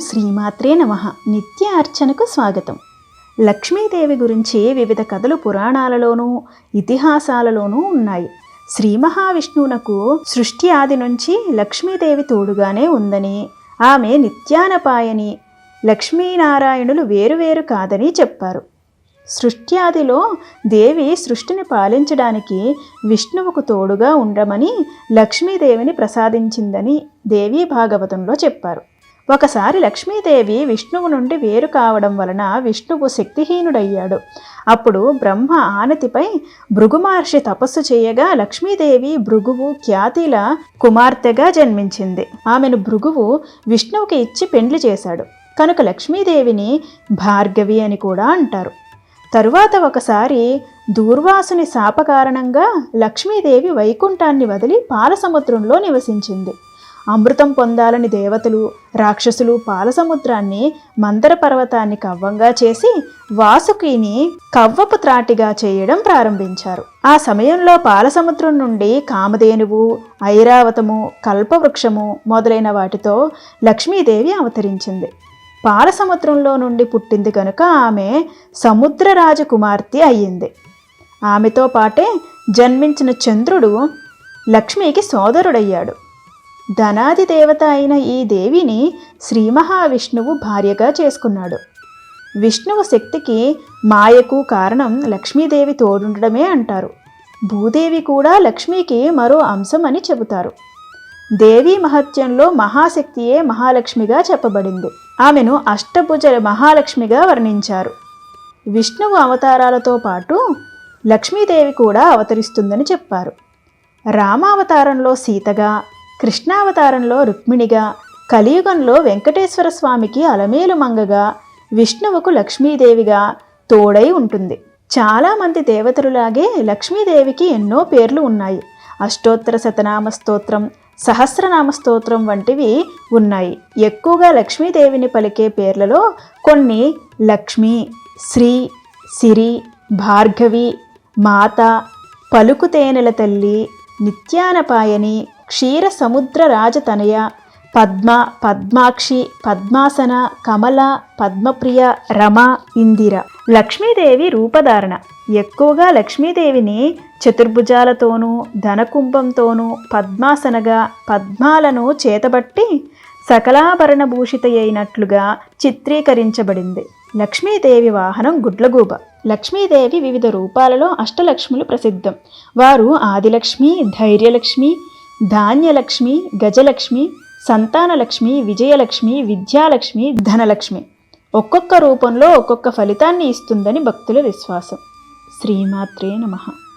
శ్రీమాత్రే నమ. నిత్య అర్చనకు స్వాగతం. లక్ష్మీదేవి గురించి వివిధ కథలు పురాణాలలోనూ ఇతిహాసాలలోనూ ఉన్నాయి. శ్రీ మహావిష్ణువునకు సృష్టి ఆది నుంచి లక్ష్మీదేవి తోడుగానే ఉందని ఆమె నిత్యానపాయని లక్ష్మీనారాయణులు వేరువేరు కాదని చెప్పారు. సృష్ట్యాదిలో దేవి సృష్టిని పాలించడానికి విష్ణువుకు తోడుగా ఉండమని లక్ష్మీదేవిని ప్రసాదించిందని దేవీ భాగవతంలో చెప్పారు. ఒకసారి లక్ష్మీదేవి విష్ణువు నుండి వేరు కావడం వలన విష్ణువు శక్తిహీనుడయ్యాడు. అప్పుడు బ్రహ్మ ఆనతిపై భృగు మహర్షి తపస్సు చేయగా లక్ష్మీదేవి భృగువు ఖ్యాతిల కుమార్తెగా జన్మించింది. ఆమెను భృగువు విష్ణువుకి ఇచ్చి పెండ్లి చేశాడు. కనుక లక్ష్మీదేవిని భార్గవి అని కూడా అంటారు. తరువాత ఒకసారి దూర్వాసుని శాప కారణంగా లక్ష్మీదేవి వైకుంఠాన్ని వదిలి పాలసముద్రంలో నివసించింది. అమృతం పొందాలని దేవతలు రాక్షసులు పాలసముద్రాన్ని మందర పర్వతాన్ని కవ్వంగా చేసి వాసుకిని కవ్వపు త్రాటిగా చేయడం ప్రారంభించారు. ఆ సమయంలో పాలసముద్రం నుండి కామధేనువు ఐరావతము కల్పవృక్షము మొదలైన వాటితో లక్ష్మీదేవి అవతరించింది. పాలసముద్రంలో నుండి పుట్టింది కనుక ఆమె సముద్ర రాజకుమార్తె అయ్యింది. ఆమెతో పాటే జన్మించిన చంద్రుడు లక్ష్మికి సోదరుడయ్యాడు. ధనాది దేవత అయిన ఈ దేవిని శ్రీ మహావిష్ణువు భార్యగా చేసుకున్నాడు. విష్ణువు శక్తికి మాయకు కారణం లక్ష్మీదేవి తోడుండడమే అంటారు. భూదేవి కూడా లక్ష్మికి మరో అంశం అని చెబుతారు. దేవీ మహత్యంలో మహాశక్తియే మహాలక్ష్మిగా చెప్పబడింది. ఆమెను అష్టభుజ మహాలక్ష్మిగా వర్ణించారు. విష్ణువు అవతారాలతో పాటు లక్ష్మీదేవి కూడా అవతరిస్తుందని చెప్పారు. రామావతారంలో సీతగా కృష్ణావతారంలో రుక్మిణిగా కలియుగంలో వెంకటేశ్వర స్వామికి అలమేలు మంగగా విష్ణువుకు లక్ష్మీదేవిగా తోడై ఉంటుంది. చాలామంది దేవతలులాగే లక్ష్మీదేవికి ఎన్నో పేర్లు ఉన్నాయి. అష్టోత్తర శతనామ స్తోత్రం సహస్రనామ స్తోత్రం వంటివి ఉన్నాయి. ఎక్కువగా లక్ష్మీదేవిని పలికే పేర్లలో కొన్ని లక్ష్మి శ్రీ సిరి భార్గవి మాత పలుకుతేనెల తల్లి నిత్యానపాయని క్షీర సముద్ర రాజతనయ పద్మ పద్మాక్షి పద్మాసన కమల పద్మప్రియ రమ ఇందిర. లక్ష్మీదేవి రూపధారణ. ఎక్కువగా లక్ష్మీదేవిని చతుర్భుజాలతోనూ ధనకుంభంతోనూ పద్మాసనగా పద్మాలను చేతబట్టి సకలాభరణ భూషిత అయినట్లుగా చిత్రీకరించబడింది. లక్ష్మీదేవి వాహనం గుడ్లగూబ. లక్ష్మీదేవి వివిధ రూపాలలో అష్టలక్ష్ములు ప్రసిద్ధం. వారు ఆదిలక్ష్మి ధైర్యలక్ష్మి ధాన్యలక్ష్మి గజలక్ష్మి సంతానలక్ష్మి విజయలక్ష్మి విద్యాలక్ష్మి ధనలక్ష్మి. ఒక్కొక్క రూపంలో ఒక్కొక్క ఫలితాన్ని ఇస్తుందని భక్తుల విశ్వాసం. శ్రీమాత్రే నమః.